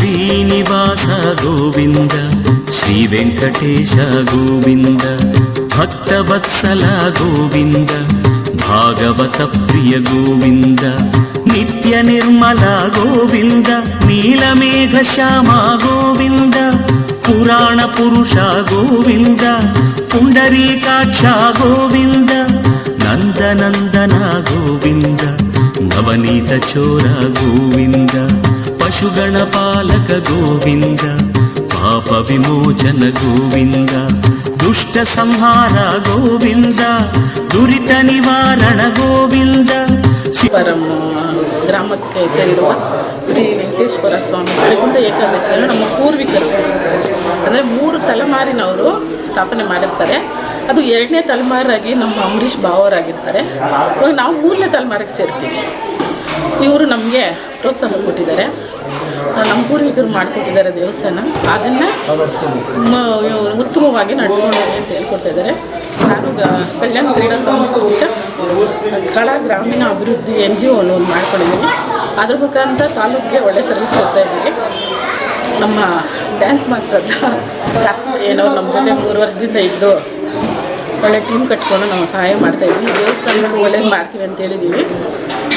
శ్రీనివాస గోవింద శ్రీ వెంకటేశ గోవింద భక్తవత్సల గోవింద భాగవత ప్రియ గోవింద నిత్య నిర్మల గోవింద నీలమేఘ శ్యామ గోవింద పురాణ పురుష గోవింద పుండరీకాక్ష గోవింద నందనందన గోవింద నవనీత చోర గోవింద ಪಾಲಕ ಗೋವಿಂದ, ಪಾಪ ವಿಮೋಚನ ಗೋವಿಂದ, ದುಷ್ಟ ಸಂಹಾರ ಗೋವಿಂದ, ದುರಿತ ನಿವಾರಣ ಗೋವಿಂದ. ಶಿವರಮ್ಮ ಗ್ರಾಮಕ್ಕೆ ಸೇರಿರುವ ಶ್ರೀ ವೆಂಕಟೇಶ್ವರ ಸ್ವಾಮಿ ಹರಿಗುಂಡ ಏಕಾದಶಿಯನ್ನು ನಮ್ಮ ಪೂರ್ವಿಕರು, ಅಂದರೆ ಮೂರು ತಲೆಮಾರಿನವರು ಸ್ಥಾಪನೆ ಮಾಡಿರ್ತಾರೆ. ಅದು ಎರಡನೇ ತಲೆಮಾರಾಗಿ ನಮ್ಮ ಅಂಬರೀಷ್ ಭಾವರಾಗಿರ್ತಾರೆ ನಾವು ಮೂರನೇ ತಲೆಮಾರಿಗೆ ಸೇರ್ತೀವಿ. ಇವರು ನಮಗೆ ಪ್ರೋತ್ಸಾಹ ಕೊಟ್ಟಿದ್ದಾರೆ. ನಮ್ಮ ಪೂರ್ವಿಕರು ಮಾಡಿಕೊಟ್ಟಿದ್ದಾರೆ ದೇವಸ್ಥಾನ. ಅದನ್ನು ಉತ್ತಮವಾಗಿ ನಡೆಸ್ಕೊಂಡು ಅಂತ ಹೇಳ್ಕೊಡ್ತಾ ಇದ್ದಾರೆ. ನಾನು ಕಲ್ಯಾಣ ಕ್ರೀಡಾ ಸಂಸ್ಥೆ ಕಲಾ ಗ್ರಾಮೀಣ ಅಭಿವೃದ್ಧಿ ಎನ್ ಜಿ ಒ ಮಾಡ್ಕೊಂಡಿದ್ದೀನಿ. ಅದ್ರ ಮುಖಾಂತರ ತಾಲೂಕಿಗೆ ಒಳ್ಳೆ ಸರ್ವಿಸ್ ಕೊಡ್ತಾ ಇದ್ದೀವಿ ನಮ್ಮ ಡ್ಯಾನ್ಸ್ ಮಾಸ್ಟರ್ ಹತ್ರ ಏನೋ ನಮ್ಮ ಜೊತೆ ಮೂರು ವರ್ಷದಿಂದ ಇದ್ದು ಒಳ್ಳೆ ಟೀಮ್ ಕಟ್ಕೊಂಡು ನಾವು ಸಹಾಯ ಮಾಡ್ತಾ ದೇವಸ್ಥಾನ ದೇವಸ್ಥಾನಕ್ಕೆ ಒಳ್ಳೇದು ಮಾಡ್ತೀವಿ ಅಂತ ಹೇಳಿದ್ದೀವಿ.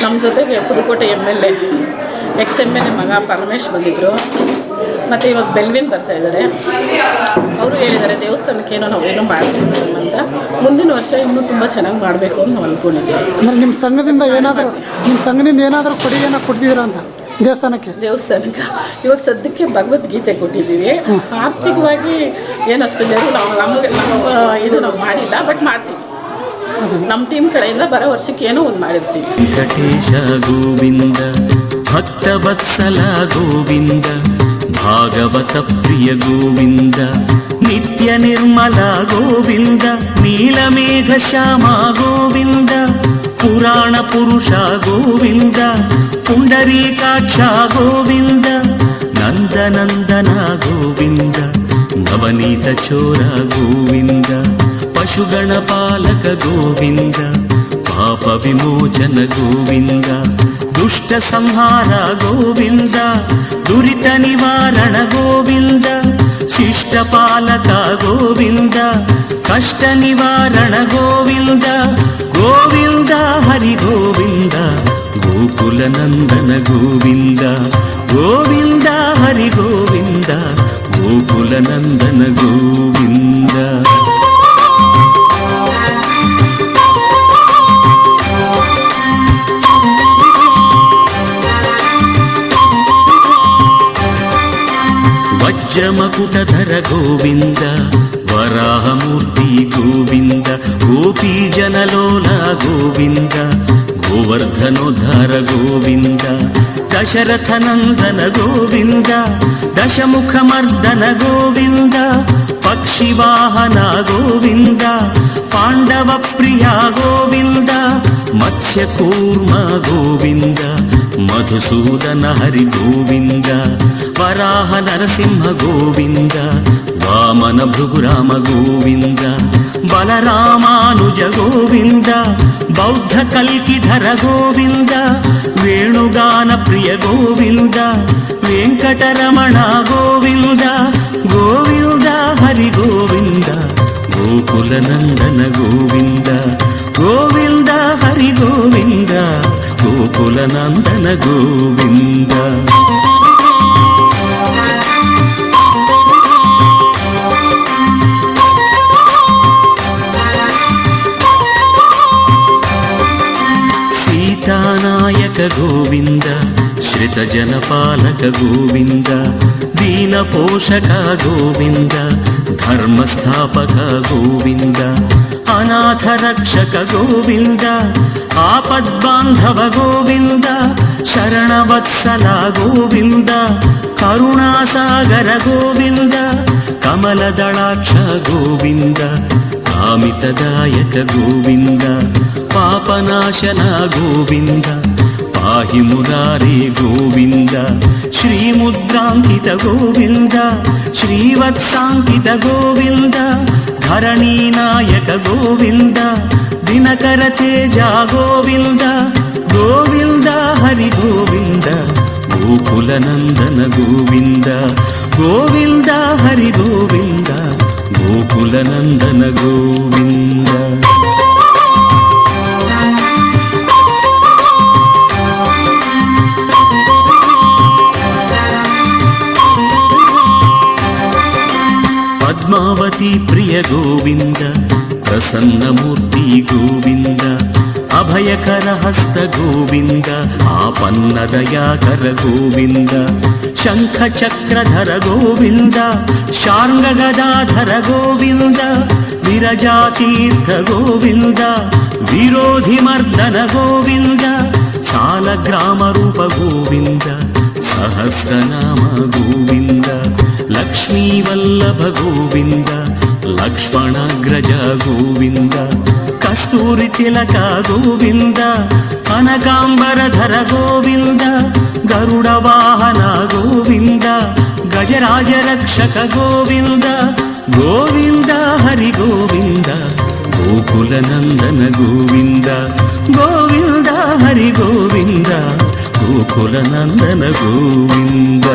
ನಮ್ಮ ಜೊತೆಗೆ Pudukkottai M L A ex M L A ಮಗ ಪರಮೇಶ್ ಬಂದಿದ್ದರು ಮತ್ತು ಇವಾಗ ಬೆಲ್ವಿನ್ ಬರ್ತಾ ಇದ್ದಾರೆ ಅವರು ಹೇಳಿದ್ದಾರೆ ದೇವಸ್ಥಾನಕ್ಕೆ ಏನೋ ನಾವು ಏನೋ ಮಾಡ್ತೀವಿ ಅಂತ. ಮುಂದಿನ ವರ್ಷ ಇನ್ನೂ ತುಂಬ ಚೆನ್ನಾಗಿ ಮಾಡಬೇಕು ಅಂತ ನಾವು ಅಂದ್ಕೊಂಡಿದ್ದೀವಿ ಅಂದ್ರೆ ನಿಮ್ಮ ಸಂಘದಿಂದ ಏನಾದರೂ ನಿಮ್ಮ ಸಂಘದಿಂದ ಏನಾದರೂ ಕೊಡುಗೆನ ಕೊಡ್ತಿದ್ದೀರಾ ಅಂತ ದೇವಸ್ಥಾನಕ್ಕೆ? ದೇವಸ್ಥಾನಕ್ಕೆ. ಇವಾಗ ಸದ್ಯಕ್ಕೆ ಭಗವದ್ಗೀತೆ ಕೊಟ್ಟಿದ್ದೀವಿ. ಆರ್ಥಿಕವಾಗಿ ಏನಷ್ಟು ನಾವು ನಮಗೆ ನಮ್ಮ ಇದು ನಾವು ಮಾಡಿಲ್ಲ ಬಟ್ ಮಾಡ್ತೀವಿ. ನಮ್ಮ ಟೀಮ್ ಕಡೆಯಿಂದ ಬರೋ ವರ್ಷಕ್ಕೆ ಏನೋ ಒಂದು ಮಾಡಿರ್ತೀವಿ ವೆಂಕಟೇಶ ಗೋವಿಂದ ಭಕ್ತವತ್ಸಲ ಗೋವಿಂದ ಭಾಗವತ ಪ್ರಿಯ ಗೋವಿಂದ ನಿತ್ಯ ನಿರ್ಮಲ ಗೋವಿಂದ ನೀಲಮೇಘ ಶ್ಯಾಮ ಗೋವಿಂದ ಪುರಾಣ ಪುರುಷ ಗೋವಿಂದ ಪುಂಡರೀಕಾಕ್ಷ ಗೋವಿಂದ ನಂದನಂದನ ಗೋವಿಂದ ನವನೀತ ಚೋರ ಗೋವಿಂದ పాశుగణపాలక గోవింద పాప విమోచన గోవింద దుష్ట సంహార గోవింద దురిత నివారణ గోవింద శిష్టపాలక గోవింద కష్ట నివారణ గోవింద గోవింద హరి గోవింద గోకుల నందన గోవింద గోవింద హరి గోవింద గోకుల నందన గోవింద కుజమకుటధర గోవింద వరాహమూర్తి గోవింద గోపీజనలోల గోవింద గోవర్ధనోద్ధార గోవింద దశరథనందన గోవింద దశముఖమర్దన గోవింద పక్షివాహన గోవింద పాండవ ప్రియా గోవింద మత్స్యకూర్మ గోవింద. మధుసూదన హరి గోవింద వరాహ నరసింహ గోవింద వామన భృగురామ గోవింద బలరామానుజ గోవింద బౌద్ధ కల్కిధర గోవింద వేణుగాన ప్రియ గోవింద వెంకటరమణ గోవింద గోవింద హరి గోవింద గోకుల నందన గోవింద గోవింద హరి గోవింద గోకుల నందన గోవింద. సీతానాయక గోవింద శ్రిత శ్రితజనపాలక గోవింద దీన పోషక గోవింద ధర్మస్థాపక గోవింద. లోకనాథ రక్షక గోవింద ఆపద్బాంధవ గోవింద శరణవత్సల గోవింద కరుణాసాగర గోవింద కమలదళాక్ష గోవింద కామితదాయక గోవింద పాపనాశన గోవింద పాహి మురారే గోవింద శ్రీముద్రాంకిత గోవింద శ్రీవత్సాంకిత గోవింద ధరణీ నాయక గోవింద దినకర తేజ గోవింద గోవింద హరి గోవింద గోకులనందన గోవింద గోవింద హరి గోవింద గోకులనందన గోవింద. పద్మావతి ప్రియ గోవింద ప్రసన్నమూర్తి గోవింద అభయకర హస్త గోవింద ఆపన్న దయాకర గోవింద శంఖ చక్రధర గోవింద శార్ంగ గదాధర గోవింద విరజాతీర్థ గోవింద విరోధి మర్దన గోవింద సాల గ్రామ రూప గోవింద సహస్రనామ గోవింద. లక్ష్మీవల్లభ గోవింద లక్ష్మణాగ్రజ గోవింద కస్తూరి తిలక గోవింద కనకాంబరధర గోవింద గరుడ వాహన గోవింద గజరాజ రక్షక గోవింద గోవింద హరి గోవింద గోకుల నందన గోవింద గోవింద హరి గోవింద గోకుల నందన గోవింద.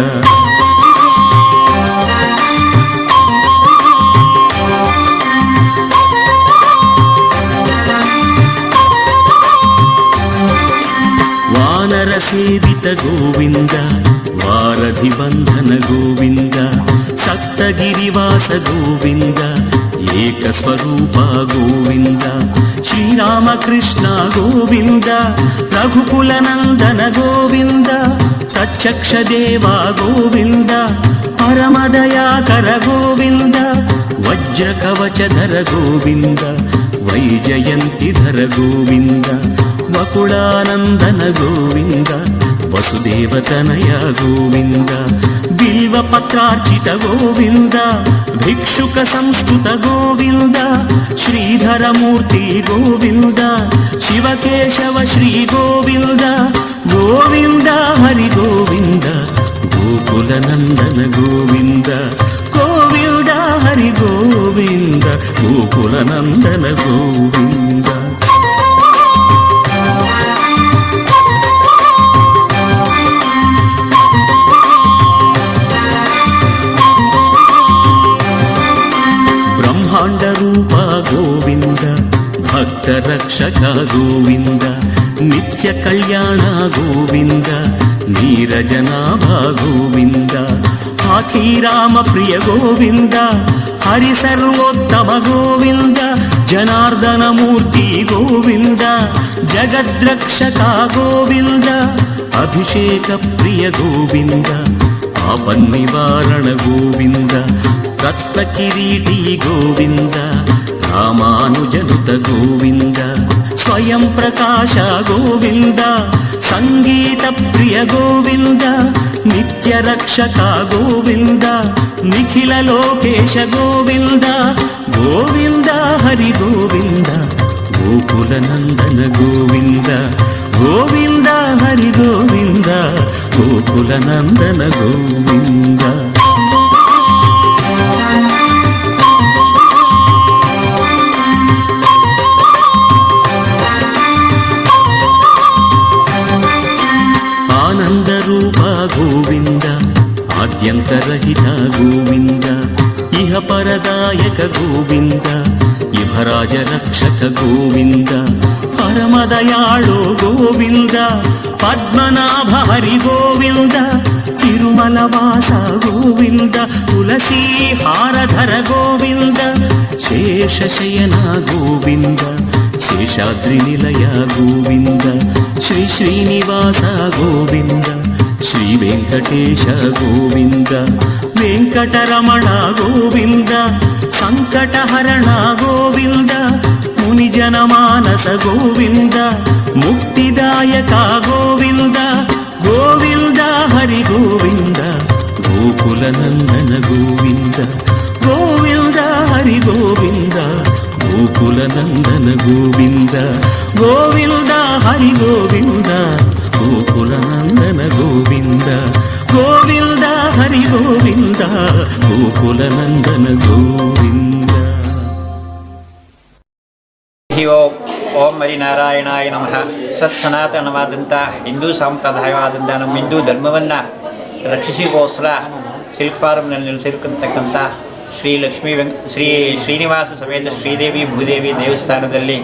సేవిత గోవింద వారధి బంధన గోవింద సప్తగిరివాస గోవింద ఏక స్వరూప గోవింద శ్రీరామకృష్ణ గోవింద రఘుకులనందన గోవింద ప్రత్యక్ష దేవా గోవింద పరమదయాకర గోవింద వజ్ర కవచధర గోవింద వైజయంతిధర గోవింద వకుళానందన గోవింద వసుదేవతనయ గోవింద బిల్వ పత్రార్చిత గోవింద భిక్షుక సంస్కృత గోవింద శ్రీధరమూర్తి గోవింద శివకేశవ శ్రీ గోవింద గోవింద హరి గోవింద గోకులనందన గోవింద గోవింద హరి గోవింద గోకులనందన గోవింద. బ్రహ్మాండ రక్షక గోవింద నిత్య కళ్యాణ గోవింద నీరజనాభ గోవింద రామ ప్రియ గోవింద హరి సర్వోత్తమ గోవింద జనార్దన మూర్తి గోవింద జగద్రక్షక గోవింద అభిషేక ప్రియ గోవింద ఆపన్నివారణ గోవింద రత్న కిరీటి గోవింద రామానుజనుత గోవింద. స్వయం ప్రకాశ గోవింద సంగీత ప్రియ గోవింద నిత్య రక్షక గోవింద నిఖిల లోకేశ గోవింద గోవింద హరి గోవింద గోకుల నందన గోవింద గోవింద పరదాయక గోవింద యువరాజ రక్షక గోవింద పరమదయాళో గోవింద పద్మనాభ హరి గోవింద తిరుమల వాస గోవింద తులసీ హారధర గోవింద శేషశయన గోవింద శేషాద్రి నిలయ గోవింద శ్రీ శ్రీనివాస గోవింద శ్రీ వెంకటేశ గోవింద వెంకటరమణ గోవింద సంకటహరణ గోవింద ముని జనమానస గోవింద ముక్తిదాయక గోవింద గోవింద హరి గోవింద గోకుల నందన గోవింద గోవింద హరి గోవింద గోకుల నందన గోవింద గోవింద హరి గోవింద గోకుల నందన గోవింద గోవింద ಹರಿ ಗೋವಿಂದ. ಗೋಕುಲ ನಂದನ ಗೋವಿಂದ ಓಂ ಓಂ ಹರಿನಾರಾಯಣಾಯ ನಮಃ. ಸತ್ ಸನಾತನವಾದಂಥ ಹಿಂದೂ ಸಂಪ್ರದಾಯವಾದಂಥ ನಮ್ಮ ಹಿಂದೂ ಧರ್ಮವನ್ನು ರಕ್ಷಿಸಿಗೋಸ್ಕರ ಸಿಲ್ಕ್ ಫಾರ್ಮ್ನಲ್ಲಿ ನೆಲೆಸಿರ್ಕಂತಕ್ಕಂಥ ಶ್ರೀ ಲಕ್ಷ್ಮೀ ವೆಂಕ್, ಶ್ರೀ ಶ್ರೀನಿವಾಸ ಸಮೇತ ಶ್ರೀದೇವಿ, ಭೂದೇವಿ ದೇವಸ್ಥಾನದಲ್ಲಿ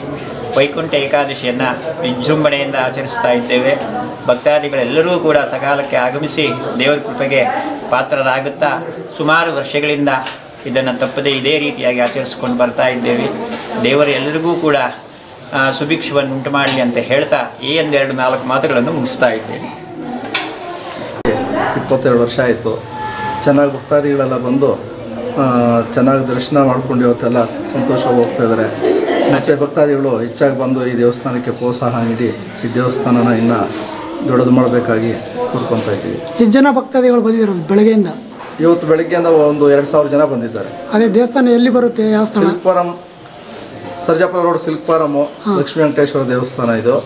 ವೈಕುಂಠ ಏಕಾದಶಿಯನ್ನು ವಿಜೃಂಭಣೆಯಿಂದ ಆಚರಿಸ್ತಾ ಇದ್ದೇವೆ. ಭಕ್ತಾದಿಗಳೆಲ್ಲರೂ ಕೂಡ ಸಕಾಲಕ್ಕೆ ಆಗಮಿಸಿ ದೇವರ ಕೃಪೆಗೆ ಪಾತ್ರರಾಗುತ್ತಾ ಸುಮಾರು ವರ್ಷಗಳಿಂದ ಇದನ್ನು ತಪ್ಪದೇ ಇದೇ ರೀತಿಯಾಗಿ ಆಚರಿಸ್ಕೊಂಡು ಬರ್ತಾ ಇದ್ದೇವೆ. ದೇವರು ಎಲ್ಲರಿಗೂ ಕೂಡ ಸುಭಿಕ್ಷವನ್ನು ಉಂಟು ಮಾಡಲಿ ಅಂತ ಹೇಳ್ತಾ ಈ ಒಂದೆರಡು ನಾಲ್ಕು ಮಾತುಗಳನ್ನು ಮುಗಿಸ್ತಾ ಇದ್ದೇನೆ. ಇಪ್ಪತ್ತೆರಡು ವರ್ಷ ಆಯಿತು. ಚೆನ್ನಾಗಿ ಭಕ್ತಾದಿಗಳೆಲ್ಲ ಬಂದು ಚೆನ್ನಾಗಿ ದರ್ಶನ ಮಾಡ್ಕೊಂಡು ಇವತ್ತೆಲ್ಲ ಸಂತೋಷವಾಗಿ ಹೋಗ್ತಾ ಇದ್ದಾರೆ. ಮತ್ತು ಭಕ್ತಾದಿಗಳು ಹೆಚ್ಚಾಗಿ ಬಂದು ಈ ದೇವಸ್ಥಾನಕ್ಕೆ ಪ್ರೋತ್ಸಾಹ ನೀಡಿ ಈ ದೇವಸ್ಥಾನನ ಇನ್ನು ದೊಡ್ಡದು ಮಾಡಬೇಕಾಗಿ ಕೂಡ್ಕೊತಾ ಇದ್ದೀವಿ. ಎಷ್ಟು ಜನ ಭಕ್ತಾದಿಗಳು ಬಂದಿರೋದು ಬೆಳಗ್ಗೆಯಿಂದ? ಇವತ್ತು ಬೆಳಗ್ಗೆಯಿಂದ ಒಂದು ಎರಡು ಸಾವಿರ ಜನ ಬಂದಿದ್ದಾರೆ. ಅದೇ ದೇವಸ್ಥಾನ ಎಲ್ಲಿ ಬರುತ್ತೆ ಯಾವ ಸ್ಥಳ? Silk farm Sarjapura road silk farm Lakshmi Venkateshwara ದೇವಸ್ಥಾನ ಇದು.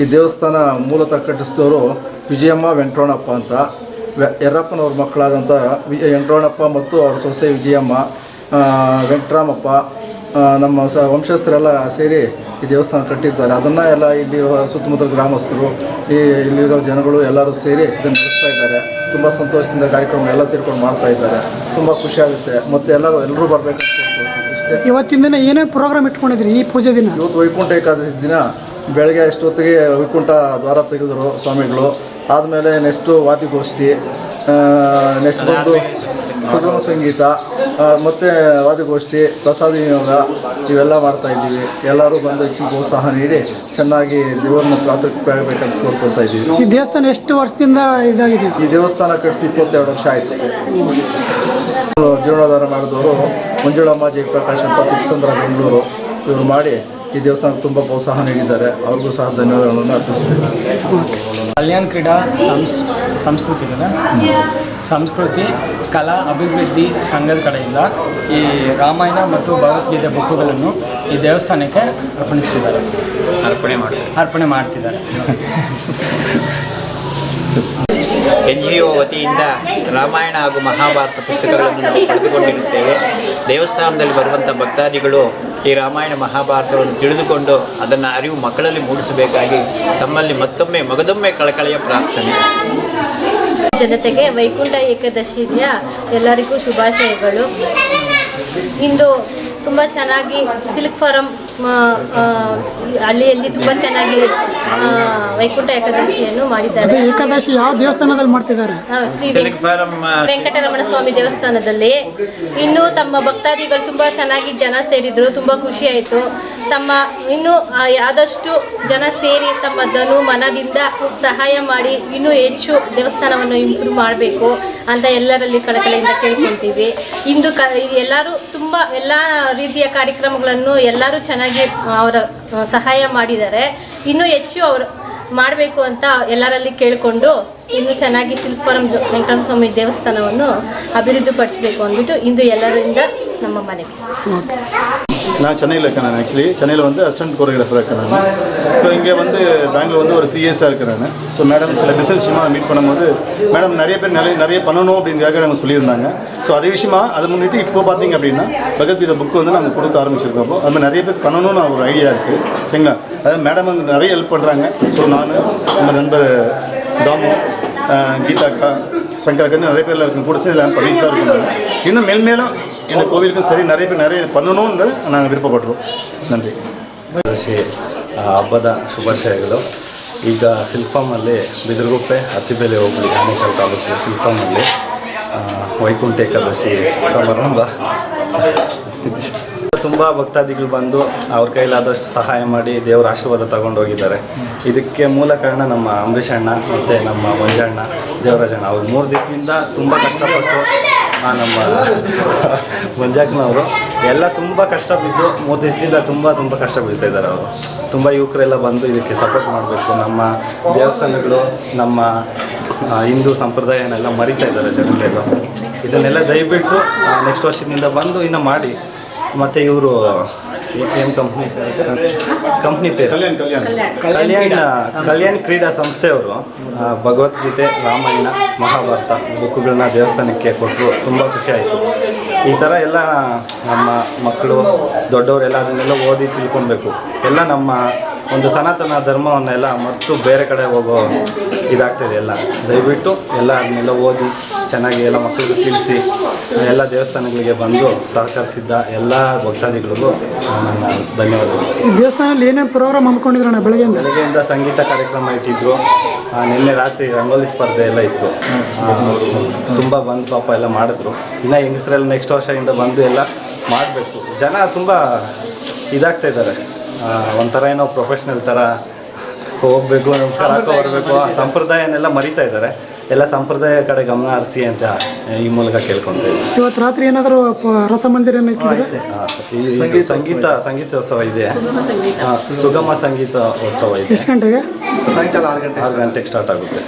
ಈ ದೇವಸ್ಥಾನ ಮೂಲತಃ ಕಟ್ಟಿಸಿದವರು ವಿಜಯಮ್ಮ ವೆಂಕಟರಣಪ್ಪ ಅಂತ. ಯರ್ರಪ್ಪನವ್ರ ಮಕ್ಕಳಾದಂಥ ವಿ ವೆಂಕಟರಣಪ್ಪ ಮತ್ತು ಅವ್ರ ಸೊಸೆ ವಿಜಯಮ್ಮ ವೆಂಕಟರಾಮಪ್ಪ. ನಮ್ಮ ಸ ವಂಶಸ್ಥರೆಲ್ಲ ಸೇರಿ ಈ ದೇವಸ್ಥಾನ ಕಟ್ಟಿದ್ದಾರೆ. ಅದನ್ನು ಎಲ್ಲ ಇಲ್ಲಿರುವ ಸುತ್ತಮುತ್ತಲ ಗ್ರಾಮಸ್ಥರು ಈ ಇಲ್ಲಿರೋ ಜನಗಳು ಎಲ್ಲರೂ ಸೇರಿ ಇದನ್ನು ನಡೆಸ್ತಾ ಇದ್ದಾರೆ. ತುಂಬ ಸಂತೋಷದಿಂದ ಕಾರ್ಯಕ್ರಮ ಎಲ್ಲ ಸೇರ್ಕೊಂಡು ಮಾಡ್ತಾ ಇದ್ದಾರೆ. ತುಂಬ ಖುಷಿಯಾಗುತ್ತೆ ಮತ್ತು ಎಲ್ಲರೂ ಎಲ್ಲರೂ ಬರಬೇಕು ಇಷ್ಟೇ. ಇವತ್ತಿನ ದಿನ ಏನೇ ಪ್ರೋಗ್ರಾಮ್ ಇಟ್ಕೊಂಡಿದ್ರಿ ಈ ಪೂಜೆ ದಿನ? ಇವತ್ತು ವೈಕುಂಠ ಏಕಾದಶಿ ದಿನ. ಬೆಳಗ್ಗೆ ಎಷ್ಟೊತ್ತಿಗೆ ವೈಕುಂಠ ದ್ವಾರ ತೆಗೆದರು ಸ್ವಾಮಿಗಳು. ಆದಮೇಲೆ ನೆಕ್ಸ್ಟು ವಾದಿಗೋಷ್ಠಿ ನೆಕ್ಸ್ಟ್ ಬಂದು ಸುಗಮ ಸಂಗೀತ ಮತ್ತು ವಾದಿಗೋಷ್ಠಿ ಪ್ರಸಾದ ವಿನಿಯೋಗ ಇವೆಲ್ಲ ಮಾಡ್ತಾ ಇದ್ದೀವಿ. ಎಲ್ಲರೂ ಬಂದು ಹೆಚ್ಚು ಪ್ರೋತ್ಸಾಹ ನೀಡಿ ಚೆನ್ನಾಗಿ ದೇವರನ್ನ ಪ್ರಾರ್ಥನೆ ಆಗಬೇಕಂತ ಕೋರ್ಕೊಳ್ತಾ ಇದ್ದೀವಿ. ಈ ದೇವಸ್ಥಾನ ಎಷ್ಟು ವರ್ಷದಿಂದ ಇದಾಗಿದೆ? ಈ ದೇವಸ್ಥಾನ ಕಟ್ಟಿಸಿ ಇಪ್ಪತ್ತೆರಡು ವರ್ಷ ಆಯಿತು. ಜೀರ್ಣೋದ್ಧಾರ ಮಾಡಿದವರು ಮಂಜುಳಮ್ಮ ಜಯಪ್ರಕಾಶ್ ಅಂತ ತಿಪ್ಪಸಂದ್ರ ಬೆಂಗಳೂರು ಇವರು ಮಾಡಿ ಈ ದೇವಸ್ಥಾನಕ್ಕೆ ತುಂಬ ಪ್ರೋತ್ಸಾಹ ನೀಡಿದ್ದಾರೆ. ಅವ್ರಿಗೂ ಸಹ ಧನ್ಯವಾದಗಳನ್ನು ಅರ್ಪಿಸ್ತೀವಿ ಕಲ್ಯಾಣ ಕ್ರೀಡಾ ಸಂಸ್ ಸಂಸ್ಕೃತಿ ಇದೆ ಸಂಸ್ಕೃತಿ ಕಲಾ ಅಭಿವೃದ್ಧಿ ಸಂಘದ ಕಡೆಯಿಂದ ಈ ರಾಮಾಯಣ ಮತ್ತು ಭಗವದ್ಗೀತೆ ಬುಕ್ಕುಗಳನ್ನು ಈ ದೇವಸ್ಥಾನಕ್ಕೆ ಅರ್ಪಣಿಸ್ತಿದ್ದಾರೆ. ಅರ್ಪಣೆ ಮಾಡಿ. ಅರ್ಪಣೆ ಮಾಡ್ತಿದ್ದಾರೆ. ಎನ್ ಜಿ ಒ ವತಿಯಿಂದ ರಾಮಾಯಣ ಹಾಗೂ ಮಹಾಭಾರತ ಪುಸ್ತಕಗಳನ್ನು ನಾವು ಪಡೆದುಕೊಂಡಿರುತ್ತೇವೆ. ದೇವಸ್ಥಾನದಲ್ಲಿ ಬರುವಂಥ ಭಕ್ತಾದಿಗಳು ಈ ರಾಮಾಯಣ ಮಹಾಭಾರತವನ್ನು ತಿಳಿದುಕೊಂಡು ಅದನ್ನು ಅರಿವು ಮಕ್ಕಳಲ್ಲಿ ಮೂಡಿಸಬೇಕಾಗಿ ತಮ್ಮಲ್ಲಿ ಮತ್ತೊಮ್ಮೆ ಮಗದೊಮ್ಮೆ ಕಳಕಳಿಯ ಪ್ರಾರ್ಥನೆ. ಜನತೆಗೆ ವೈಕುಂಠ ಏಕಾದಶಿಯ ಎಲ್ಲರಿಗೂ ಶುಭಾಶಯಗಳು. ಇಂದು ತುಂಬ ಚೆನ್ನಾಗಿ ಸಿಲ್ಕ್ ಫಾರಂ ಹಳ್ಳಿಯಲ್ಲಿ ತುಂಬ ಚೆನ್ನಾಗಿ ವೈಕುಂಠ ಏಕಾದಶಿಯನ್ನು ಮಾಡಿದ್ದಾರೆ. ಏಕಾದಶಿ ಯಾವ ದೇವಸ್ಥಾನದಲ್ಲಿ ಮಾಡ್ತಿದ್ದಾರೆ? ಶ್ರೀ ಸಿಲ್ಕ್ ಫಾರಂ ವೆಂಕಟರಮಣ ಸ್ವಾಮಿ ದೇವಸ್ಥಾನದಲ್ಲಿ. ಇನ್ನು ತಮ್ಮ ಭಕ್ತಾದಿಗಳು ತುಂಬ ಚೆನ್ನಾಗಿ ಜನ ಸೇರಿದ್ರು ತುಂಬ ಖುಷಿ ಆಯಿತು. ತಮ್ಮ ಇನ್ನೂ ಆದಷ್ಟು ಜನ ಸೇರಿ ತಮ್ಮ ಧನು ಮನದಿಂದ ಸಹಾಯ ಮಾಡಿ ಇನ್ನೂ ಹೆಚ್ಚು ದೇವಸ್ಥಾನವನ್ನು ಇಂಪ್ರೂವ್ ಮಾಡಬೇಕು ಅಂತ ಎಲ್ಲರಲ್ಲಿ ಕಳಕಳಿಯಿಂದ ಕೇಳ್ಕೊತೀವಿ ಇಂದು ಕ ಎಲ್ಲರೂ ತುಂಬ ಎಲ್ಲ ರೀತಿಯ ಕಾರ್ಯಕ್ರಮಗಳನ್ನು ಎಲ್ಲರೂ ಚೆನ್ನಾಗಿ ಅವರ ಸಹಾಯ ಮಾಡಿದ್ದಾರೆ. ಇನ್ನೂ ಹೆಚ್ಚು ಅವರು ಮಾಡಬೇಕು ಅಂತ ಎಲ್ಲರಲ್ಲಿ ಕೇಳಿಕೊಂಡು ಇನ್ನೂ ಚೆನ್ನಾಗಿ ಶಿಲ್ಪರಂ ವೆಂಕಟಸ್ವಾಮಿ ಸ್ವಾಮಿ ದೇವಸ್ಥಾನವನ್ನು ಅಭಿವೃದ್ಧಿಪಡಿಸಬೇಕು ಅಂದ್ಬಿಟ್ಟು ಇಂದು ಎಲ್ಲರಿಂದ ನಮ್ಮ ಮನೆಗೆ. நான் சென்னையில் இருக்கேன் நான் ஆக்சுவலி சென்னையில் வந்து அசிஸ்டன்ட் கோரியோகிராஃபர் இருக்கேன் நான். ஸோ இங்கே வந்து பெங்களூர் வந்து ஒரு த்ரீ இயர்ஸாக இருக்கிறேன் ஸோ மேடம் சில பிசினஸ் விஷயமா மீட் பண்ணும்போது மேடம் நிறைய பேர் நிறைய நிறைய பண்ணணும் அப்படின்றதுக்காக நாங்கள் சொல்லியிருந்தாங்க. ஸோ அதே விஷயமா அதை முன்னிட்டு இப்போ பார்த்தீங்க அப்படின்னா பகத்கீதை புக்கு வந்து நாங்கள் கொடுக்க ஆரம்பிச்சிருக்கோம். அப்போ அது மாதிரி நிறைய பேர் பண்ணணும்னு ஒரு ஐடியா இருக்குது சரிங்களா? அதாவது மேடம் வந்து நிறைய ஹெல்ப் பண்ணுறாங்க ஸோ நான் நம்ம நண்பர் டாமு கீதா அக்கா சங்கர் அக்கா நிறைய பேரில் இருக்கும் கூட சேர்ந்து பண்ணிட்டு தான் இருக்காங்க இன்னும் மேல்மேலும் இந்த கோவிலுக்கும் சரி நிறைய பேர் நிறைய பண்ணணும்னு நாங்கள் விருப்பப்படுறோம் நன்றி ಏಕಾದಶಿ ಆ, ಹಬ್ಬದ ಶುಭಾಶಯಗಳು ಈಗ ಸಿಲ್ಫಾಮಲ್ಲಿ ಬಿದಿರುಗುಪ್ಪೆ ಅತ್ತಿಬೇಲೆ ಹೋಬಳಿ ಆನೇಕಲ್ ತಾಲೂಕು ಸಿಲ್ಫಾಮಲ್ಲಿ ಆ, ವೈಕುಂಠ ಏಕಾದಶಿ ಸಮಾರಂಭ ತುಂಬ ಭಕ್ತಾದಿಗಳು ಬಂದು ಅವ್ರ ಕೈಲಾದಷ್ಟು ಸಹಾಯ ಮಾಡಿ ದೇವರ ಆಶೀರ್ವಾದ ತಗೊಂಡು ಹೋಗಿದ್ದಾರೆ ಇದಕ್ಕೆ ಮೂಲ ಕಾರಣ ನಮ್ಮ ಅಂಬರೀಷ್ ಅಣ್ಣ ಮತ್ತು ನಮ್ಮ ಮಂಜಣ್ಣ ದೇವರಾಜಣ್ಣ ಅವ್ರು ಮೂರು ದಿವಸದಿಂದ ತುಂಬ ಕಷ್ಟಪಟ್ಟು ಆ, ನಮ್ಮ ಮಂಜಾಕ್ನವರು ಎಲ್ಲ ತುಂಬ ಕಷ್ಟ ಬಿದ್ದು ಮೂರು ದಿವಸದಿಂದ ತುಂಬ ತುಂಬ ಕಷ್ಟ ಬೀಳ್ತಾ ಇದ್ದಾರೆ ಅವರು. ತುಂಬ ಯುವಕರೆಲ್ಲ ಬಂದು ಇದಕ್ಕೆ ಸಪೋರ್ಟ್ ಮಾಡಬೇಕು. ನಮ್ಮ ದೇವಸ್ಥಾನಗಳು, ನಮ್ಮ ಹಿಂದೂ ಸಂಪ್ರದಾಯನೆಲ್ಲ ಮರಿತಾ ಇದ್ದಾರೆ ಜನಗಳೆಲ್ಲ ಇದನ್ನೆಲ್ಲ ದಯವಿಟ್ಟು ನೆಕ್ಸ್ಟ್ ವರ್ಷದಿಂದ ಬಂದು ಇನ್ನು ಮಾಡಿ. ಮತ್ತು ಇವರು ಏನ್ ಕಂಪ್ನಿ ಕಂಪ್ನಿ ಪೇರು? ಕಲ್ಯಾಣ ಕಲ್ಯಾಣ್. ಕಲ್ಯಾಣ್. ಕ್ರೀಡಾ ಸಂಸ್ಥೆಯವರು ಭಗವದ್ಗೀತೆ ರಾಮಾಯಣ ಮಹಾಭಾರತ ಬುಕ್ಗಳನ್ನ ದೇವಸ್ಥಾನಕ್ಕೆ ಕೊಟ್ಟರು. ತುಂಬ ಖುಷಿ ಆಯಿತು. ಈ ಥರ ಎಲ್ಲ ನಮ್ಮ ಮಕ್ಕಳು ದೊಡ್ಡವರೆಲ್ಲ ಅದನ್ನೆಲ್ಲ ಓದಿ ತಿಳ್ಕೊಬೇಕು ಎಲ್ಲ ನಮ್ಮ ಒಂದು ಸನಾತನ ಧರ್ಮವನ್ನೆಲ್ಲ ಮತ್ತು ಬೇರೆ ಕಡೆ ಹೋಗೋ ಇದಾಗ್ತದೆ ಎಲ್ಲ. ದಯವಿಟ್ಟು ಎಲ್ಲ ಅದನ್ನೆಲ್ಲ ಓದಿ ಚೆನ್ನಾಗಿ ಎಲ್ಲ ಮಕ್ಕಳಿಗೂ ತಿಳಿಸಿ ಎಲ್ಲ ದೇವಸ್ಥಾನಗಳಿಗೆ ಬಂದು ಸಹಕರಿಸಿದ್ದ ಎಲ್ಲ ಭಕ್ತಾದಿಗಳಿಗೂ ನನ್ನ ಧನ್ಯವಾದಗಳು. ಈ ದೇವಸ್ಥಾನದಲ್ಲಿ ಏನೇನು ಪ್ರೋಗ್ರಾಮ್ ಹಮ್ಮಿಕೊಂಡಿದ್ರಣ್ಣ ಬೆಳಗ್ಗೆಯಿಂದ ಬೆಳಗ್ಗೆಯಿಂದ ಸಂಗೀತ ಕಾರ್ಯಕ್ರಮ ಇಟ್ಟಿದ್ರು. ನಿನ್ನೆ ರಾತ್ರಿ ರಂಗೋಲಿ ಸ್ಪರ್ಧೆ ಎಲ್ಲ ಇತ್ತು. ತುಂಬ ಬಂದು ಪಾಪ ಎಲ್ಲ ಮಾಡಿದ್ರು. ಇನ್ನು ಹೆಂಗಸರೆಲ್ಲ ನೆಕ್ಸ್ಟ್ ವರ್ಷದಿಂದ ಬಂದು ಎಲ್ಲ ಮಾಡಬೇಕು. ಜನ ತುಂಬ ಇದಾಗ್ತಾ ಇದ್ದಾರೆ. ಒಂಥರ ಏನೋ ಪ್ರೊಫೆಷ್ನಲ್ ಥರ ಹೋಗಬೇಕು ನಮಸ್ಕಾರ ಹಾಕೋ ಬರಬೇಕು ಆ ಸಂಪ್ರದಾಯನೆಲ್ಲ ಮರಿತಾ ಇದ್ದಾರೆ. ಎಲ್ಲ ಸಂಪ್ರದಾಯ ಕಡೆ ಗಮನ ಹರಿಸಿ ಅಂತ ಈ ಮೂಲಕ ಕೇಳ್ಕೊಂತೀವಿ ಇವತ್ತು ರಾತ್ರಿ ಏನಾದರೂ ರಸಮಂಜರಿ ಈ ಸಂಗೀತ ಸಂಗೀತ ಸಂಗೀತೋತ್ಸವ ಇದೆ. ಸುಗಮ ಸಂಗೀತ. ಉತ್ಸವ ಇದೆ. ಎಷ್ಟು ಗಂಟೆಗೆ? ಸಾಯಂಕಾಲ ಆರು ಗಂಟೆ ಆರು ಗಂಟೆಗೆ ಸ್ಟಾರ್ಟ್ ಆಗುತ್ತೆ.